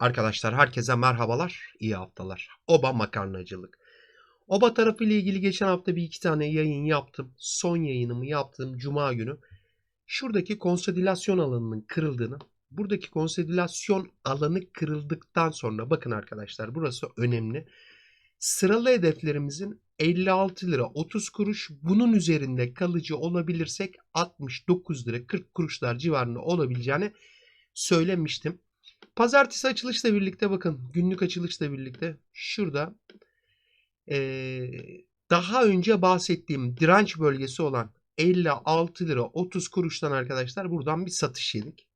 Arkadaşlar herkese merhabalar, iyi haftalar. Oba makarnacılık. Oba tarafı ile ilgili geçen hafta bir iki tane yayın yaptım. Son yayınımı yaptığım cuma günü. Şuradaki konsolidasyon alanının kırıldığını, buradaki konsolidasyon alanı kırıldıktan sonra bakın arkadaşlar burası önemli. Sıralı hedeflerimizin 56 lira 30 kuruş bunun üzerinde kalıcı olabilirsek 69 lira 40 kuruşlar civarında olabileceğini söylemiştim. Pazartesi açılışla birlikte bakın günlük açılışla birlikte şurada eee, daha önce bahsettiğim direnç bölgesi olan 56 lira 30 kuruştan arkadaşlar buradan bir satış yedik.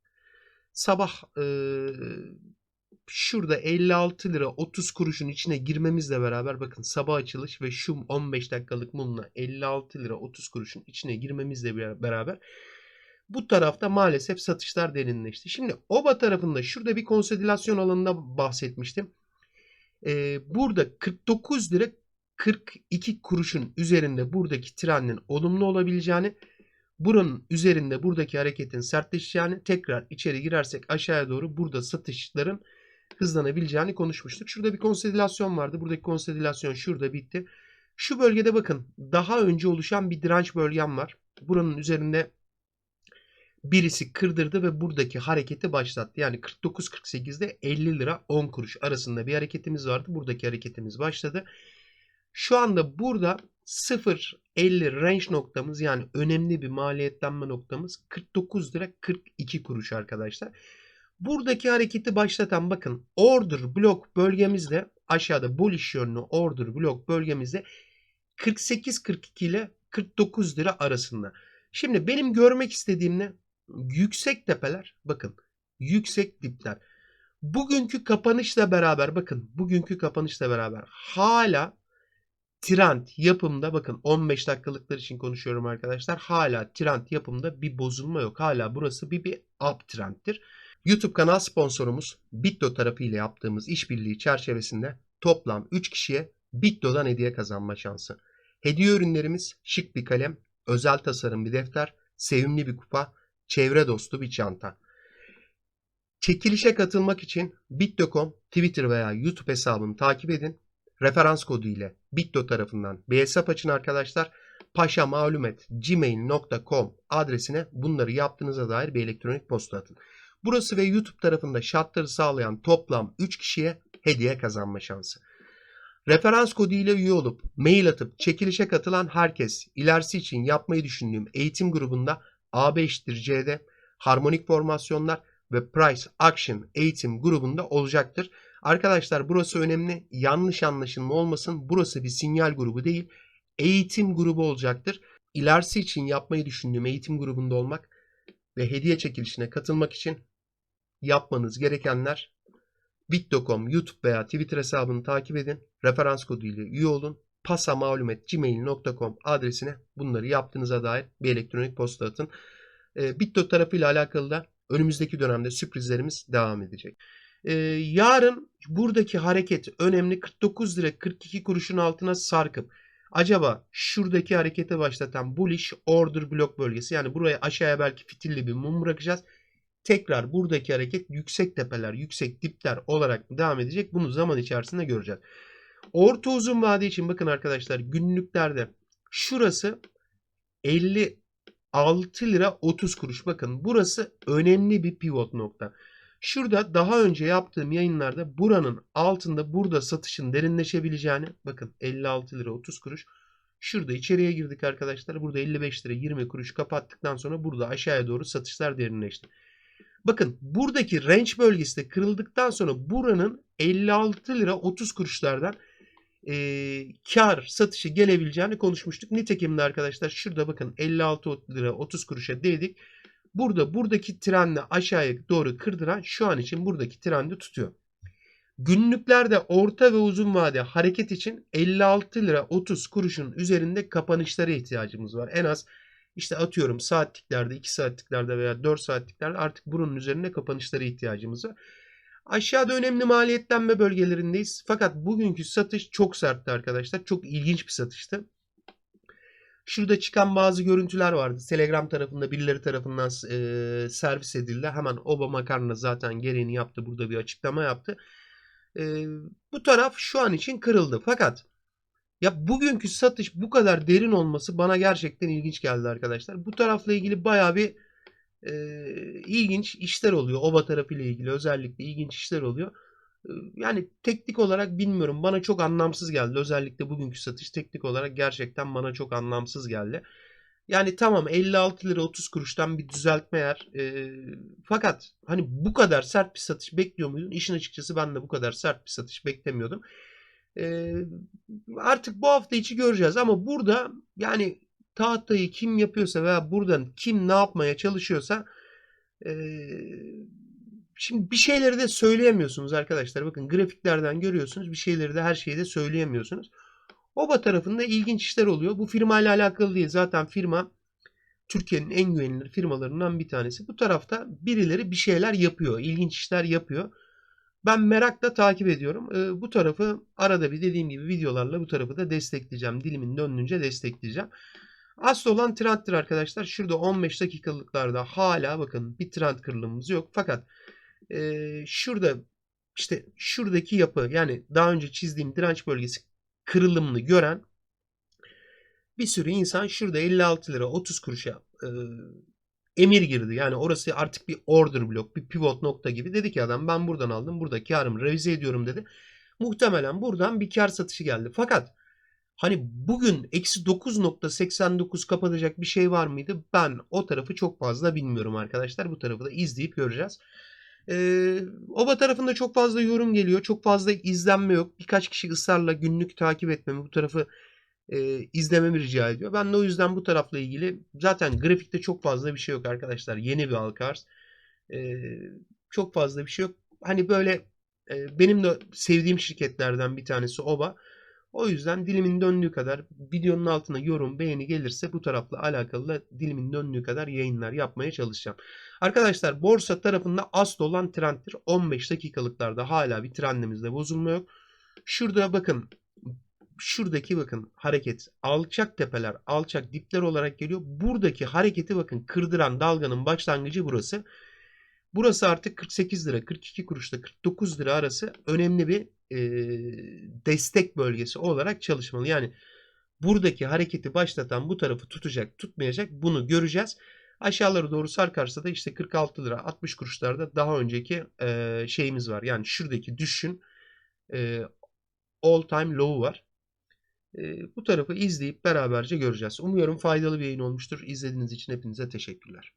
Sabah eee, şurada 56 lira 30 kuruşun içine girmemizle beraber bakın sabah açılış ve şu 15 dakikalık mumla 56 lira 30 kuruşun içine girmemizle beraber bu tarafta maalesef satışlar derinleşti. Şimdi OBA tarafında şurada bir konsolidasyon alanında bahsetmiştim. Ee, burada 49 lira 42 kuruşun üzerinde buradaki trendin olumlu olabileceğini, buranın üzerinde buradaki hareketin sertleşeceğini, tekrar içeri girersek aşağıya doğru burada satışların hızlanabileceğini konuşmuştuk. Şurada bir konsolidasyon vardı. Buradaki konsolidasyon şurada bitti. Şu bölgede bakın daha önce oluşan bir direnç bölgem var. Buranın üzerinde birisi kırdırdı ve buradaki hareketi başlattı. Yani 49-48'de 50 lira 10 kuruş arasında bir hareketimiz vardı. Buradaki hareketimiz başladı. Şu anda burada 0.50 range noktamız yani önemli bir maliyetlenme noktamız 49 lira 42 kuruş arkadaşlar. Buradaki hareketi başlatan bakın order block bölgemizde aşağıda bullish yönlü order block bölgemizde 48-42 ile 49 lira arasında. Şimdi benim görmek istediğim ne? Yüksek tepeler bakın yüksek dipler. Bugünkü kapanışla beraber bakın bugünkü kapanışla beraber hala trend yapımda bakın 15 dakikalıklar için konuşuyorum arkadaşlar. Hala trend yapımda bir bozulma yok. Hala burası bir bir uptrend'tir. YouTube kanal sponsorumuz Bitdo tarafıyla yaptığımız işbirliği çerçevesinde toplam 3 kişiye Bitdo'dan hediye kazanma şansı. Hediye ürünlerimiz şık bir kalem, özel tasarım bir defter, sevimli bir kupa, çevre dostu bir çanta. Çekilişe katılmak için Bitdo.com Twitter veya YouTube hesabını takip edin. Referans kodu ile Bitdo tarafından bir hesap açın arkadaşlar. paşamalumet.gmail.com adresine bunları yaptığınıza dair bir elektronik posta atın. Burası ve YouTube tarafında şartları sağlayan toplam 3 kişiye hediye kazanma şansı. Referans kodu ile üye olup mail atıp çekilişe katılan herkes ilerisi için yapmayı düşündüğüm eğitim grubunda A5'tir harmonik formasyonlar ve Price Action eğitim grubunda olacaktır. Arkadaşlar burası önemli. Yanlış anlaşılma olmasın. Burası bir sinyal grubu değil. Eğitim grubu olacaktır. İlerisi için yapmayı düşündüğüm eğitim grubunda olmak ve hediye çekilişine katılmak için yapmanız gerekenler bit.com, YouTube veya Twitter hesabını takip edin. Referans kodu ile üye olun. pasamalumet.gmail.com adresine bunları yaptığınıza dair bir elektronik posta atın. E, Bitdo tarafıyla alakalı da önümüzdeki dönemde sürprizlerimiz devam edecek. E, yarın buradaki hareket önemli. 49 lira 42 kuruşun altına sarkıp acaba şuradaki harekete başlatan bullish order block bölgesi yani buraya aşağıya belki fitilli bir mum bırakacağız. Tekrar buradaki hareket yüksek tepeler, yüksek dipler olarak devam edecek. Bunu zaman içerisinde göreceğiz. Orta uzun vade için bakın arkadaşlar günlüklerde şurası 56 lira 30 kuruş. Bakın burası önemli bir pivot nokta. Şurada daha önce yaptığım yayınlarda buranın altında burada satışın derinleşebileceğini bakın 56 lira 30 kuruş. Şurada içeriye girdik arkadaşlar. Burada 55 lira 20 kuruş kapattıktan sonra burada aşağıya doğru satışlar derinleşti. Bakın buradaki range bölgesi de kırıldıktan sonra buranın 56 lira 30 kuruşlardan e, kar satışı gelebileceğini konuşmuştuk. Nitekim de arkadaşlar şurada bakın 56 lira 30 kuruşa değdik. Burada buradaki trendi aşağıya doğru kırdıran şu an için buradaki trendi tutuyor. Günlüklerde orta ve uzun vade hareket için 56 lira 30 kuruşun üzerinde kapanışlara ihtiyacımız var. En az işte atıyorum saatliklerde, 2 saatliklerde veya 4 saatliklerde artık bunun üzerine kapanışlara ihtiyacımız var. Aşağıda önemli maliyetlenme bölgelerindeyiz. Fakat bugünkü satış çok sertti arkadaşlar. Çok ilginç bir satıştı. Şurada çıkan bazı görüntüler vardı. Telegram tarafında birileri tarafından e, servis edildi. Hemen Oba Makarna zaten gereğini yaptı. Burada bir açıklama yaptı. E, bu taraf şu an için kırıldı. Fakat ya bugünkü satış bu kadar derin olması bana gerçekten ilginç geldi arkadaşlar. Bu tarafla ilgili bayağı bir e, ilginç işler oluyor. Oba tarafıyla ilgili özellikle ilginç işler oluyor. E, yani teknik olarak bilmiyorum. Bana çok anlamsız geldi. Özellikle bugünkü satış teknik olarak gerçekten bana çok anlamsız geldi. Yani tamam 56 lira 30 kuruştan bir düzeltme yer. E, fakat hani bu kadar sert bir satış bekliyor muydun? İşin açıkçası ben de bu kadar sert bir satış beklemiyordum. E, artık bu hafta içi göreceğiz ama burada yani tahtayı kim yapıyorsa veya buradan kim ne yapmaya çalışıyorsa e, şimdi bir şeyleri de söyleyemiyorsunuz arkadaşlar. Bakın grafiklerden görüyorsunuz bir şeyleri de her şeyi de söyleyemiyorsunuz. Oba tarafında ilginç işler oluyor. Bu firma ile alakalı değil. Zaten firma Türkiye'nin en güvenilir firmalarından bir tanesi. Bu tarafta birileri bir şeyler yapıyor. ilginç işler yapıyor. Ben merakla takip ediyorum. Ee, bu tarafı arada bir dediğim gibi videolarla bu tarafı da destekleyeceğim. Dilimin döndüğünce destekleyeceğim. Asıl olan trendtir arkadaşlar. Şurada 15 dakikalıklarda hala bakın bir trend kırılımımız yok. Fakat e, şurada işte şuradaki yapı yani daha önce çizdiğim direnç bölgesi kırılımını gören bir sürü insan şurada 56 lira 30 kuruşa e, emir girdi. Yani orası artık bir order blok, bir pivot nokta gibi. Dedi ki adam ben buradan aldım. Burada karımı revize ediyorum dedi. Muhtemelen buradan bir kar satışı geldi. Fakat hani bugün eksi 9.89 kapatacak bir şey var mıydı? Ben o tarafı çok fazla bilmiyorum arkadaşlar. Bu tarafı da izleyip göreceğiz. Ee, Oba tarafında çok fazla yorum geliyor. Çok fazla izlenme yok. Birkaç kişi ısrarla günlük takip etmemi, bu tarafı e, izlememi rica ediyor. Ben de o yüzden bu tarafla ilgili zaten grafikte çok fazla bir şey yok arkadaşlar. Yeni bir halka arz. E, çok fazla bir şey yok. Hani böyle e, benim de sevdiğim şirketlerden bir tanesi Oba. O yüzden dilimin döndüğü kadar videonun altına yorum, beğeni gelirse bu tarafla alakalı da dilimin döndüğü kadar yayınlar yapmaya çalışacağım. Arkadaşlar borsa tarafında asıl olan trendtir. 15 dakikalıklarda hala bir trendimizde bozulma yok. Şurada bakın şuradaki bakın hareket alçak tepeler, alçak dipler olarak geliyor. Buradaki hareketi bakın kırdıran dalganın başlangıcı burası. Burası artık 48 lira, 42 kuruşla 49 lira arası önemli bir e, destek bölgesi olarak çalışmalı. Yani buradaki hareketi başlatan bu tarafı tutacak, tutmayacak bunu göreceğiz. Aşağıları doğru sarkarsa da işte 46 lira 60 kuruşlarda daha önceki e, şeyimiz var. Yani şuradaki düşün e, all time low var. E, bu tarafı izleyip beraberce göreceğiz. Umuyorum faydalı bir yayın olmuştur. İzlediğiniz için hepinize teşekkürler.